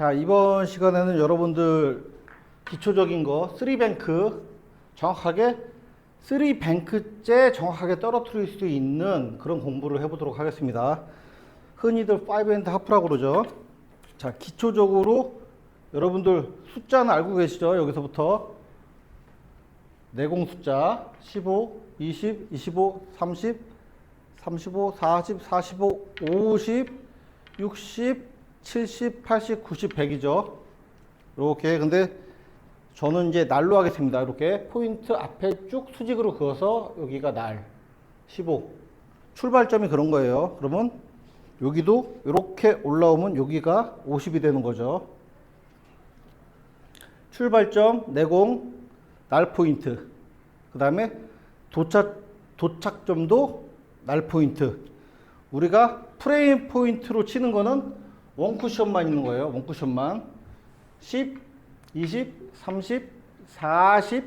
자, 이번 시간에는 여러분들 기초적인 거, 3뱅크 정확하게 3뱅크째 정확하게 떨어뜨릴 수 있는 그런 공부를 해보도록 하겠습니다. 흔히들 5핸드 하프라고 그러죠. 자, 기초적으로 여러분들 숫자는 알고 계시죠? 여기서부터 내공 숫자 15, 20, 25, 30, 35, 40, 45, 50, 60, 70, 80, 90, 100이죠. 이렇게 근데 저는 이제 날로 하겠습니다. 이렇게 포인트 앞에 쭉 수직으로 그어서 여기가 날 15. 출발점이 그런 거예요. 그러면 여기도 이렇게 올라오면 여기가 50이 되는 거죠. 출발점 내공 날 포인트. 그 다음에 도착 도착점도 날 포인트. 우리가 프레임 포인트로 치는 거는 원 쿠션만 있는 거예요. 원 쿠션만. 10, 20, 30, 40,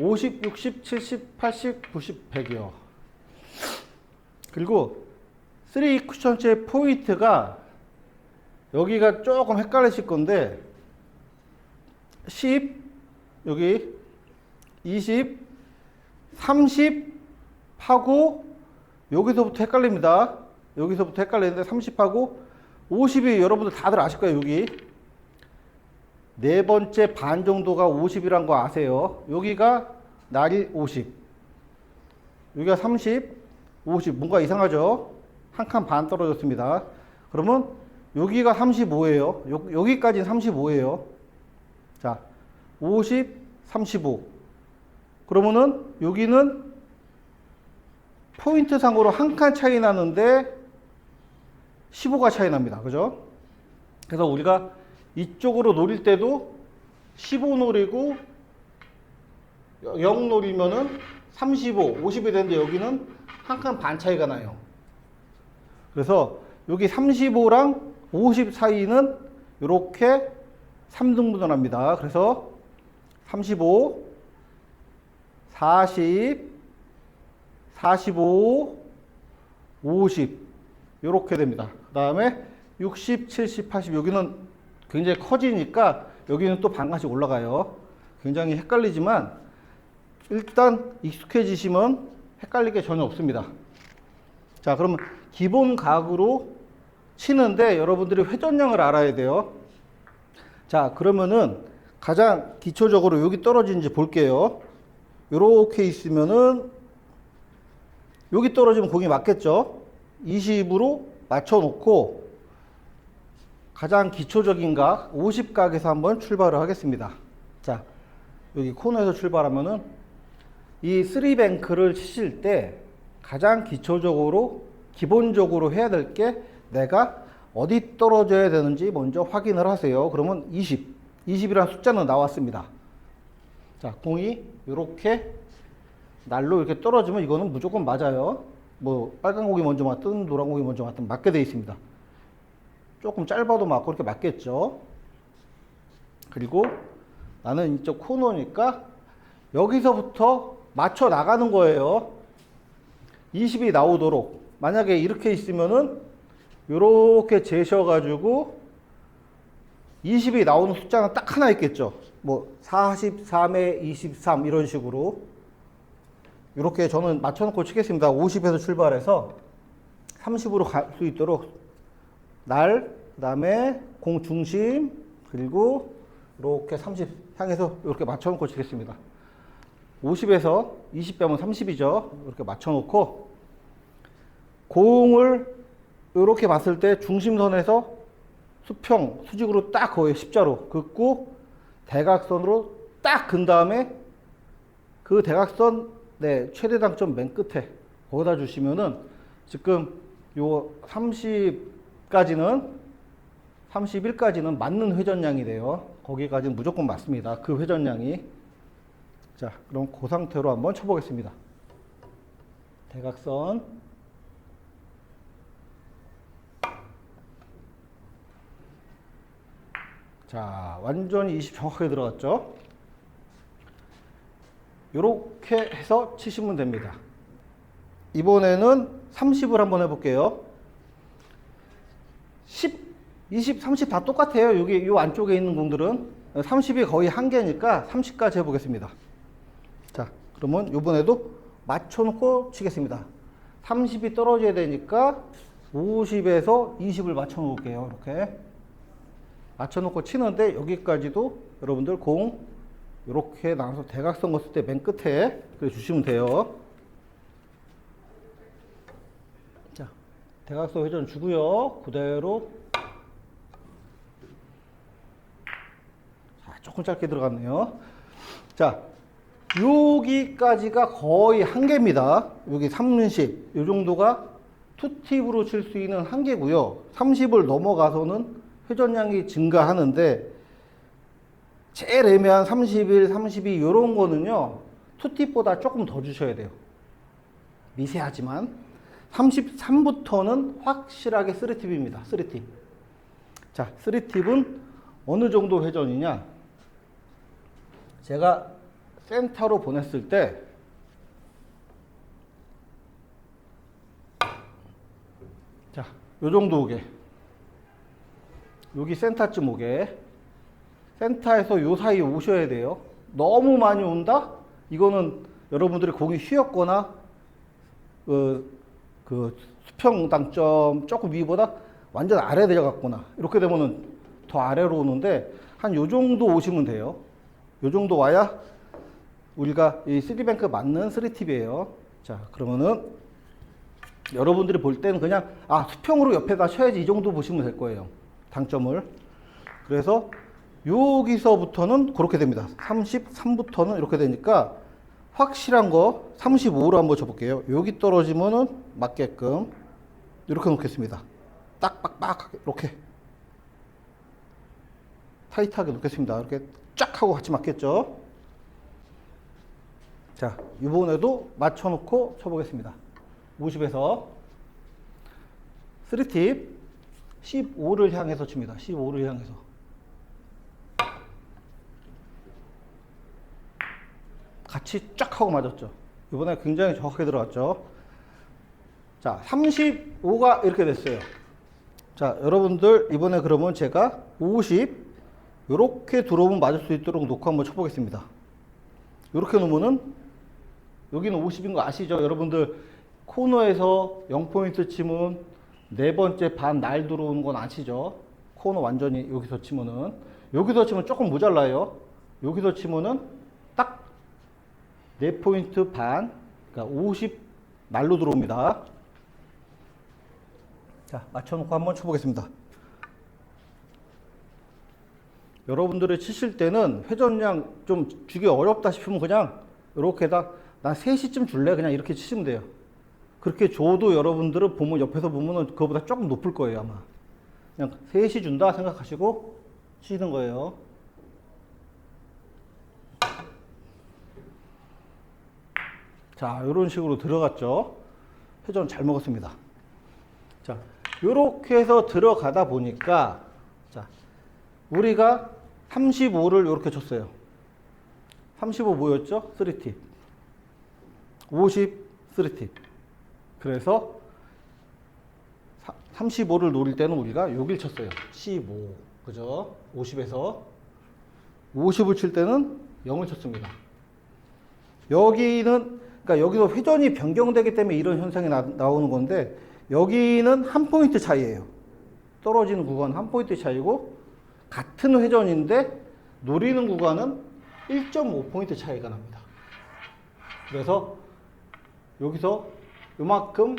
50, 60, 70, 80, 90, 100이요. 그리고 3 쿠션째 포인트가 여기가 조금 헷갈리실 건데 10 여기 20 30 하고 여기서부터 헷갈립니다. 여기서부터 헷갈리는데 30하고 50이 여러분들 다들 아실 거예요. 여기 네 번째 반 정도가 50이란 거 아세요? 여기가 날이 50 여기가 30 50 뭔가 이상하죠? 한 칸 반 떨어졌습니다. 그러면 여기가 35예요. 여, 여기까지는 35예요. 자, 50, 35. 그러면은 여기는 포인트 상으로 한 칸 차이 나는데 15가 차이 납니다. 그죠? 그래서 우리가 이쪽으로 노릴 때도 15 노리고 0 노리면은 35, 50이 되는데 여기는 한 칸 반 차이가 나요. 그래서 여기 35랑 50 사이는 이렇게 3등분을 합니다. 그래서 35, 40, 45, 50 이렇게 됩니다. 그 다음에 60, 70, 80 여기는 굉장히 커지니까 여기는 또 반간씩 올라가요. 굉장히 헷갈리지만 일단 익숙해지시면 헷갈릴 게 전혀 없습니다. 자, 그러면 기본 각으로 치는데 여러분들이 회전량을 알아야 돼요. 자, 그러면은 가장 기초적으로 여기 떨어지는지 볼게요. 이렇게 있으면은 여기 떨어지면 공이 맞겠죠? 20으로 맞춰놓고 가장 기초적인 각 50각에서 한번 출발을 하겠습니다. 자, 여기 코너에서 출발하면은 이 3뱅크를 치실 때 가장 기초적으로 기본적으로 해야 될 게 내가 어디 떨어져야 되는지 먼저 확인을 하세요. 그러면 20, 20이라는 숫자는 나왔습니다. 자, 공이 이렇게 날로 이렇게 떨어지면 이거는 무조건 맞아요. 뭐 빨간 공이 먼저 맞든 노란 공이 먼저 맞든 맞게 돼 있습니다. 조금 짧아도 맞고 이렇게 맞겠죠. 그리고 나는 이쪽 코너니까 여기서부터 맞춰 나가는 거예요. 20이 나오도록. 만약에 이렇게 있으면은 이렇게 재셔 가지고 20이 나오는 숫자는 딱 하나 있겠죠. 뭐 43에 23 이런 식으로 이렇게 저는 맞춰놓고 치겠습니다. 50에서 출발해서 30으로 갈 수 있도록 날, 그 다음에 공 중심 그리고 이렇게 30 향해서 이렇게 맞춰놓고 치겠습니다. 50에서 20 빼면 30이죠. 이렇게 맞춰놓고 공을 이렇게 봤을 때 중심선에서 수평, 수직으로 딱 거의 십자로 긋고 대각선으로 딱 근 다음에 그 대각선 네, 최대 당점 맨 끝에 거기다 주시면은 지금 요 30까지는 31까지는 맞는 회전량이 돼요. 거기까지는 무조건 맞습니다. 그 회전량이. 자, 그럼 그 상태로 한번 쳐보겠습니다. 대각선. 자, 완전히 20 정확하게 들어갔죠? 이렇게 해서 치시면 됩니다. 이번에는 30을 한번 해볼게요. 10, 20, 30 다 똑같아요. 여기 요 안쪽에 있는 공들은 30이 거의 한 개니까 30까지 해보겠습니다. 자, 그러면 요번에도 맞춰놓고 치겠습니다. 30이 떨어져야 되니까 50에서 20을 맞춰놓을게요. 이렇게 맞춰놓고 치는데 여기까지도 여러분들 공 이렇게 나눠서 대각선 걷을 때 맨 끝에 그래 주시면 돼요. 자, 대각선 회전 주고요. 그대로 자, 조금 짧게 들어갔네요. 자, 여기까지가 거의 한 개입니다. 여기 30, 이 정도가 투팁으로 칠 수 있는 한계고요. 30을 넘어가서는 회전량이 증가하는데 제일 애매한 31, 32 이런 거는요. 투팁보다 조금 더 주셔야 돼요. 미세하지만 33부터는 확실하게 3팁입니다. 3팁. 자, 3팁은 어느 정도 회전이냐? 제가 센터로 보냈을 때 자, 요 정도 오게. 여기 센터쯤 오게. 센터에서 요 사이 오셔야 돼요. 너무 많이 온다? 이거는 여러분들이 공이 휘었거나 그, 그 수평 당점 조금 위보다 완전 아래 내려갔거나 이렇게 되면은 더 아래로 오는데 한 요 정도 오시면 돼요. 요 정도 와야 우리가 이 3뱅크 맞는 3팁이에요. 자, 그러면은 여러분들이 볼 때는 그냥 아, 수평으로 옆에다 쳐야지 이 정도 보시면 될 거예요. 당점을. 그래서 여기서부터는 그렇게 됩니다. 33부터는 이렇게 되니까 확실한 거 35로 한번 쳐볼게요. 여기 떨어지면은 맞게끔 이렇게 놓겠습니다. 딱빡빡 이렇게 타이트하게 놓겠습니다. 이렇게 쫙 하고 같이 맞겠죠? 자, 이번에도 맞춰놓고 쳐보겠습니다. 50에서 3팁 15를 향해서 칩니다. 15를 향해서. 같이 쫙 하고 맞았죠. 이번에 굉장히 정확하게 들어갔죠. 자, 35가 이렇게 됐어요. 자, 여러분들 이번에 그러면 제가 50 이렇게 들어오면 맞을 수 있도록 놓고 한번 쳐보겠습니다. 이렇게 놓으면은 여기는 50인 거 아시죠? 여러분들 코너에서 0포인트 치면 네 번째 반 날 들어오는 건 아시죠? 코너 완전히 여기서 치면은 여기서 치면 조금 모자라요. 여기서 치면은 4포인트 반, 그러니까 50 날로 들어옵니다. 자, 맞춰놓고 한번 쳐보겠습니다. 여러분들이 치실 때는 회전량 좀 주기 어렵다 싶으면 그냥 이렇게다 나 3시쯤 줄래? 그냥 이렇게 치시면 돼요. 그렇게 줘도 여러분들은 보면 옆에서 보면은 그거보다 조금 높을 거예요, 아마. 그냥 3시 준다 생각하시고 치시는 거예요. 자, 이런 식으로 들어갔죠. 회전 잘 먹었습니다. 자, 이렇게 해서 들어가다 보니까 자, 우리가 35를 이렇게 쳤어요. 35 뭐였죠? 3팁. 50 3팁. 그래서 35를 노릴 때는 우리가 여길 쳤어요. 15. 그죠? 50에서 50을 칠 때는 0을 쳤습니다. 여기는 그러니까 여기서 회전이 변경되기 때문에 이런 현상이 나, 나오는 건데 여기는 한 포인트 차이예요. 떨어지는 구간 한 포인트 차이고 같은 회전인데 노리는 구간은 1.5포인트 차이가 납니다. 그래서 여기서 요만큼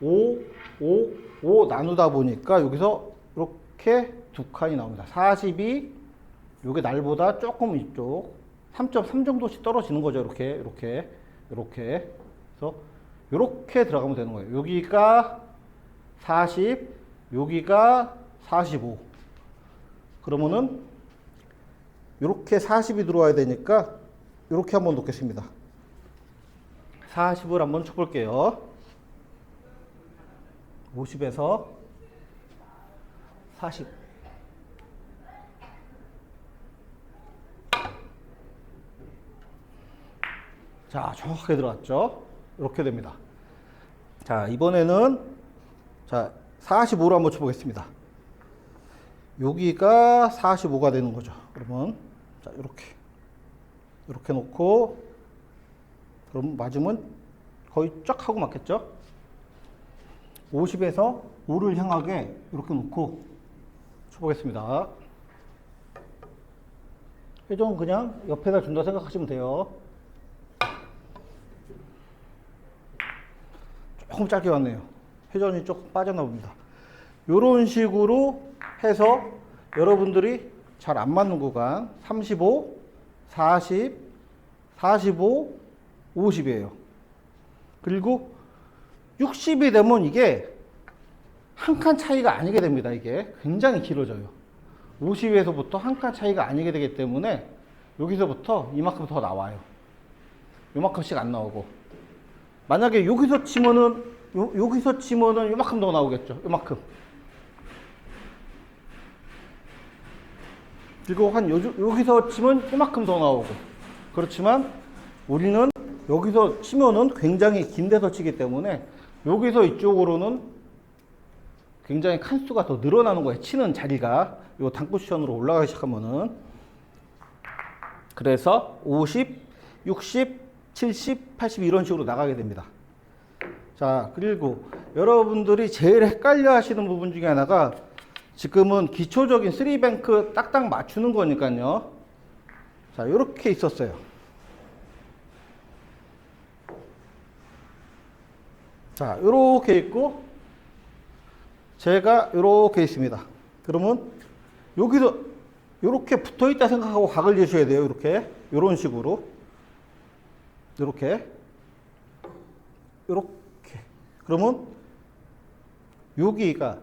5, 5, 5 나누다 보니까 여기서 이렇게 두 칸이 나옵니다. 42, 요게 날보다 조금 이쪽 3.3 정도씩 떨어지는 거죠. 이렇게, 이렇게, 이렇게. 그래서 이렇게 들어가면 되는 거예요. 여기가 40, 여기가 45. 그러면은 이렇게 40이 들어와야 되니까 이렇게 한번 놓겠습니다. 40을 한번 쳐볼게요. 50에서 40. 자, 정확하게 들어갔죠? 이렇게 됩니다. 자, 이번에는 자, 45로 한번 쳐보겠습니다. 여기가 45가 되는 거죠. 그러면 자 이렇게 이렇게 놓고 그럼 맞으면 거의 쫙 하고 맞겠죠? 50에서 5를 향하게 이렇게 놓고 쳐보겠습니다. 회전 그냥 옆에다 준다 생각하시면 돼요. 조금 짧게 왔네요. 회전이 조금 빠졌나 봅니다. 이런 식으로 해서 여러분들이 잘 안 맞는 구간 35, 40, 45, 50이에요. 그리고 60이 되면 이게 한 칸 차이가 아니게 됩니다. 이게 굉장히 길어져요. 50에서부터 한 칸 차이가 아니게 되기 때문에 여기서부터 이만큼 더 나와요. 요만큼씩 안 나오고 만약에 여기서 치면은 요, 여기서 치면은 요만큼 더 나오겠죠. 요만큼. 그리고 한 요, 여기서 치면 요만큼 더 나오고 그렇지만 우리는 여기서 치면은 굉장히 긴 데서 치기 때문에 여기서 이쪽으로는 굉장히 칸수가 더 늘어나는 거예요. 치는 자리가 요 단쿠션으로 올라가기 시작하면은 그래서 50, 60, 70, 80 이런 식으로 나가게 됩니다. 자, 그리고 여러분들이 제일 헷갈려 하시는 부분 중에 하나가 지금은 기초적인 3뱅크 딱딱 맞추는 거니까요. 자, 이렇게 있었어요. 자, 이렇게 있고 제가 이렇게 있습니다. 그러면 여기서 이렇게 붙어 있다 생각하고 각을 재셔야 돼요. 이렇게 이런 식으로 이렇게 이렇게 그러면 여기가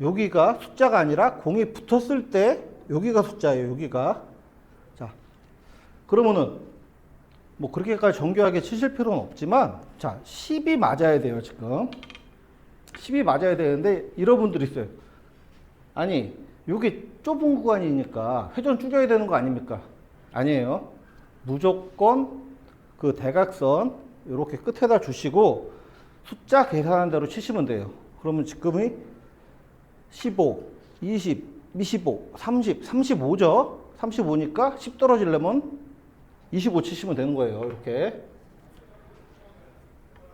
여기가 숫자가 아니라 공이 붙었을 때 여기가 숫자예요. 여기가 자 그러면은 뭐 그렇게까지 정교하게 치실 필요는 없지만 자 10이 맞아야 돼요 지금 10이 맞아야 되는데 분들 있어요. 아니 여기 좁은 구간이니까 회전 줄여야 되는 거 아닙니까? 아니에요. 무조건 그 대각선 이렇게 끝에다 주시고 숫자 계산한 대로 치시면 돼요. 그러면 지금이 15, 20, 25, 30, 35죠? 35니까 10 떨어지려면 25 치시면 되는 거예요. 이렇게.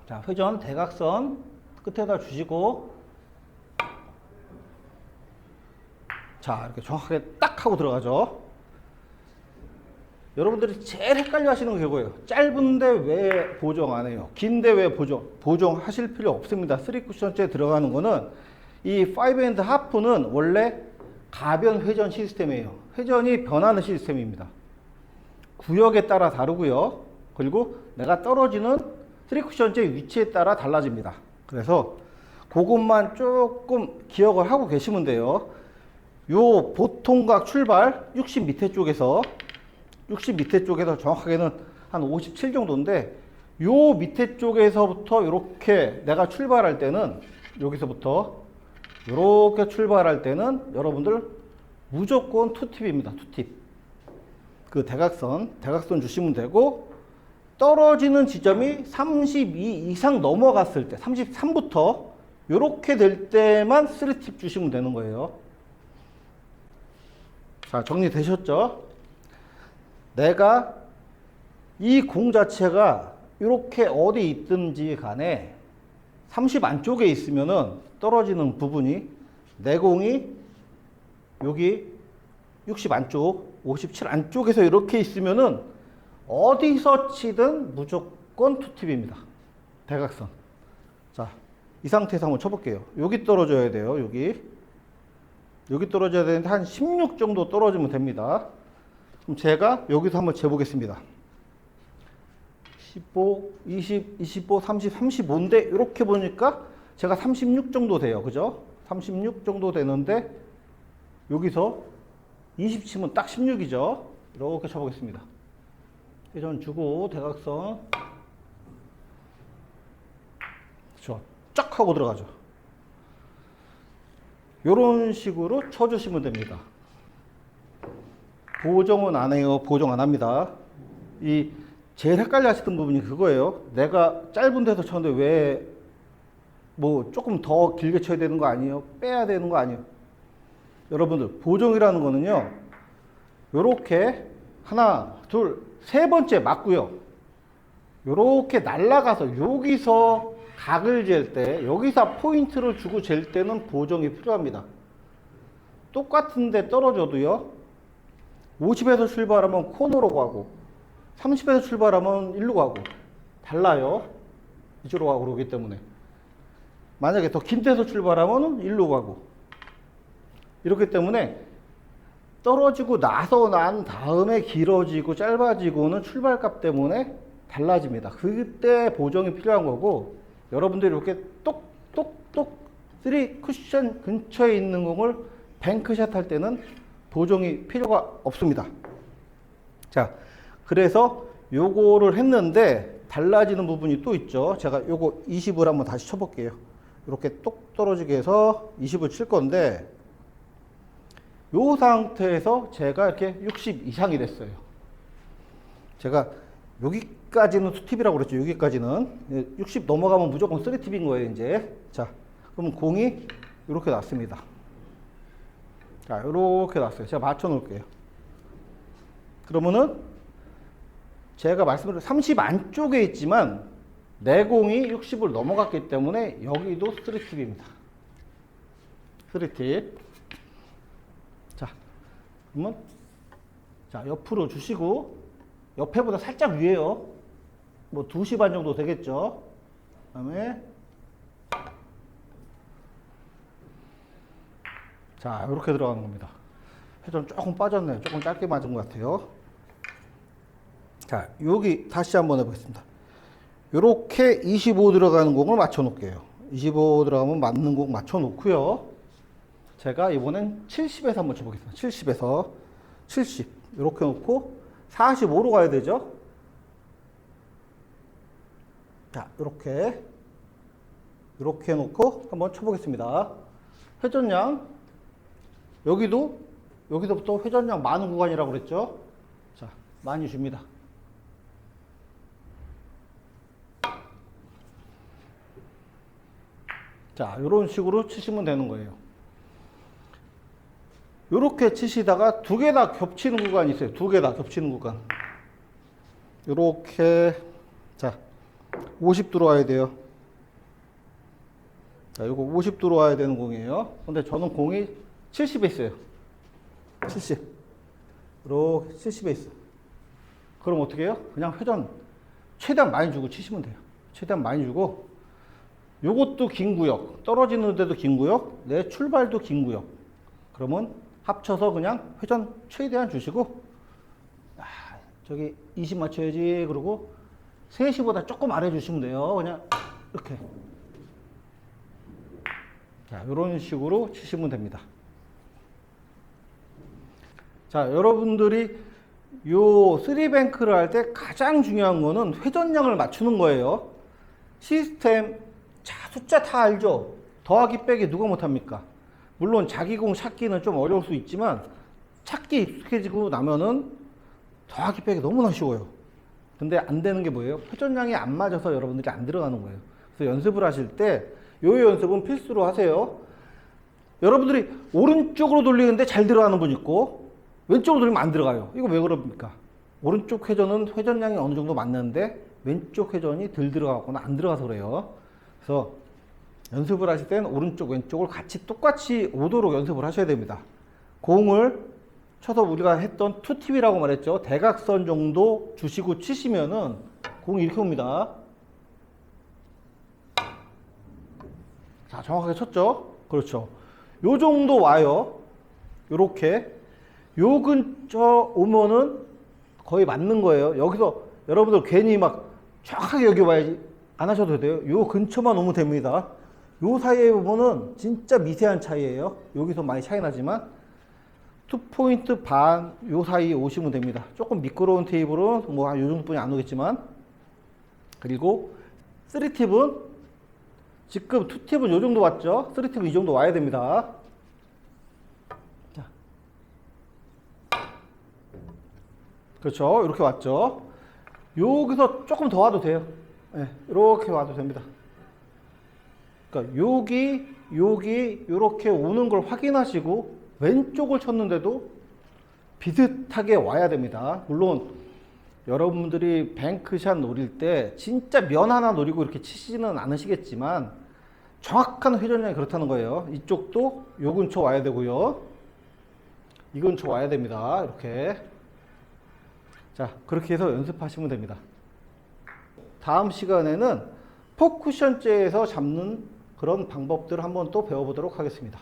자, 회전 대각선 끝에다 주시고 자, 이렇게 정확하게 딱 하고 들어가죠. 여러분들이 제일 헷갈려 하시는 게 그거예요. 짧은데 왜 보정 안 해요? 긴데 왜 보정? 보정 하실 필요 없습니다. 3쿠션째 들어가는 거는 이 5엔드 하프는 원래 가변 회전 시스템이에요. 회전이 변하는 시스템입니다. 구역에 따라 다르고요. 그리고 내가 떨어지는 3쿠션째 위치에 따라 달라집니다. 그래서 그것만 조금 기억을 하고 계시면 돼요. 요 보통각 출발 60 밑에 쪽에서 60 밑에 쪽에서 정확하게는 한 57 정도인데 요 밑에 쪽에서부터 이렇게 내가 출발할 때는 여기서부터 이렇게 출발할 때는 여러분들 무조건 투팁입니다. 투팁. 그 대각선, 대각선 주시면 되고 떨어지는 지점이 32 이상 넘어갔을 때, 33부터 이렇게 될 때만 3팁 주시면 되는 거예요. 자, 정리되셨죠? 내가 이 공 자체가 이렇게 어디 있든지 간에 30 안쪽에 있으면은 떨어지는 부분이 내 공이 여기 60 안쪽, 57 안쪽에서 이렇게 있으면은 어디서 치든 무조건 투팁입니다. 대각선. 자, 이 상태에서 한번 쳐볼게요. 여기 떨어져야 돼요. 여기. 여기 떨어져야 되는데 한 16 정도 떨어지면 됩니다. 그럼 제가 여기서 한번 재보겠습니다. 15, 20, 25, 30, 35인데 이렇게 보니까 제가 36 정도 돼요. 그죠? 36 정도 되는데 여기서 20 치면 딱 16이죠. 이렇게 쳐보겠습니다. 회전 주고 대각선 그렇죠. 쫙 하고 들어가죠. 이런 식으로 쳐주시면 됩니다. 보정은 안 해요. 보정 안 합니다. 이 제일 헷갈려 하시던 부분이 그거예요. 내가 짧은 데서 쳤는데 왜 뭐 조금 더 길게 쳐야 되는 거 아니에요? 빼야 되는 거 아니에요? 여러분들 보정이라는 거는요. 요렇게 하나, 둘, 세 번째 맞고요. 요렇게 날아가서 여기서 각을 잴 때, 여기서 포인트를 주고 잴 때는 보정이 필요합니다. 똑같은데 떨어져도요. 50에서 출발하면 코너로 가고 30에서 출발하면 일로 가고 달라요. 이쪽으로 가고 그러기 때문에 만약에 더 긴 데서 출발하면 일로 가고 이렇기 때문에 떨어지고 나서 난 다음에 길어지고 짧아지고는 출발값 때문에 달라집니다. 그때 보정이 필요한 거고 여러분들이 이렇게 똑똑똑 쓰리 쿠션 근처에 있는 공을 뱅크샷 할 때는 보정이 필요가 없습니다. 자, 그래서 요거를 했는데 달라지는 부분이 또 있죠. 제가 요거 20을 한번 다시 쳐볼게요. 이렇게 똑 떨어지게 해서 20을 칠 건데 요 상태에서 제가 이렇게 60 이상이 됐어요. 제가 여기까지는 투팁이라고 그랬죠. 여기까지는 60 넘어가면 무조건 3팁인 거예요. 이제 자, 그럼 공이 이렇게 났습니다. 자, 이렇게 났어요. 제가 맞춰 놓을게요. 그러면은 제가 말씀드린 30 안쪽에 있지만 내공이 60을 넘어갔기 때문에 여기도 3팁입니다. 3팁. 자, 그러면 자, 옆으로 주시고 옆에보다 살짝 위에요. 뭐 2시 반 정도 되겠죠. 그다음에 자, 이렇게 들어가는 겁니다. 회전 조금 빠졌네요. 조금 짧게 맞은 것 같아요. 자, 여기 다시 한번 해보겠습니다. 이렇게 25 들어가는 공을 맞춰 놓을게요. 25 들어가면 맞는 공 맞춰 놓고요. 제가 이번엔 70에서 한번 쳐보겠습니다. 70에서 70 이렇게 놓고 45로 가야 되죠. 자, 이렇게 이렇게 놓고 한번 쳐보겠습니다. 회전량 여기도 여기서부터 회전량 많은 구간이라고 그랬죠. 자, 많이 줍니다. 자, 이런 식으로 치시면 되는 거예요. 이렇게 치시다가 두 개 다 겹치는 구간이 있어요. 두 개 다 겹치는 구간. 이렇게 자, 50 들어와야 돼요. 자, 이거 50 들어와야 되는 공이에요. 근데 저는 공이 70에 있어요. 70. 이렇게 70에 있어. 그럼 어떻게 해요? 그냥 회전 최대한 많이 주고 치시면 돼요. 최대한 많이 주고 요것도 긴 구역, 떨어지는 데도 긴 구역, 내 출발도 긴 구역. 그러면 합쳐서 그냥 회전 최대한 주시고, 아, 저기 20 맞춰야지. 그러고 3시보다 조금 아래 주시면 돼요. 그냥 이렇게. 자, 이런 식으로 치시면 됩니다. 자, 여러분들이 요 쓰리뱅크를 할 때 가장 중요한 거는 회전량을 맞추는 거예요. 시스템 자, 숫자 다 알죠? 더하기 빼기 누가 못합니까? 물론 자기 공 찾기는 좀 어려울 수 있지만 찾기 익숙해지고 나면은 더하기 빼기 너무나 쉬워요. 근데 안 되는 게 뭐예요? 회전량이 안 맞아서 여러분들이 안 들어가는 거예요. 그래서 연습을 하실 때 요 연습은 필수로 하세요. 여러분들이 오른쪽으로 돌리는데 잘 들어가는 분 있고 왼쪽으로 돌리면 안 들어가요. 이거 왜 그럽니까? 오른쪽 회전은 회전량이 어느 정도 맞는데 왼쪽 회전이 덜 들어가거나 안 들어가서 그래요. 그래서 연습을 하실 때는 오른쪽 왼쪽을 같이 똑같이 오도록 연습을 하셔야 됩니다. 공을 쳐서 우리가 했던 투팁이라고 말했죠. 대각선 정도 주시고 치시면은 공이 이렇게 옵니다. 자, 정확하게 쳤죠? 그렇죠. 요 정도 와요. 요렇게. 요 근처 오면은 거의 맞는 거예요. 여기서 여러분들 괜히 막 정확하게 여기 와야지 안 하셔도 돼요. 요 근처만 오면 됩니다. 요 사이에 보면은 진짜 미세한 차이예요. 여기서 많이 차이 나지만 투 포인트 반 요 사이에 오시면 됩니다. 조금 미끄러운 테이블은 뭐한 요 정도뿐이 안 오겠지만 그리고 3팁은 지금 2팁은 요 정도 왔죠? 3팁은 이 정도 와야 됩니다. 자. 그렇죠. 이렇게 왔죠. 여기서 조금 더 와도 돼요. 네, 이렇게 와도 됩니다. 그러니까 여기, 여기 이렇게 오는 걸 확인하시고 왼쪽을 쳤는데도 비슷하게 와야 됩니다. 물론 여러분들이 뱅크샷 노릴 때 진짜 면 하나 노리고 이렇게 치시는 않으시겠지만 정확한 회전량이 그렇다는 거예요. 이쪽도 요 근처 와야 되고요. 이 근처 와야 됩니다. 이렇게. 자, 그렇게 해서 연습하시면 됩니다. 다음 시간에는 포쿠션째에서 잡는 그런 방법들을 한번 또 배워보도록 하겠습니다.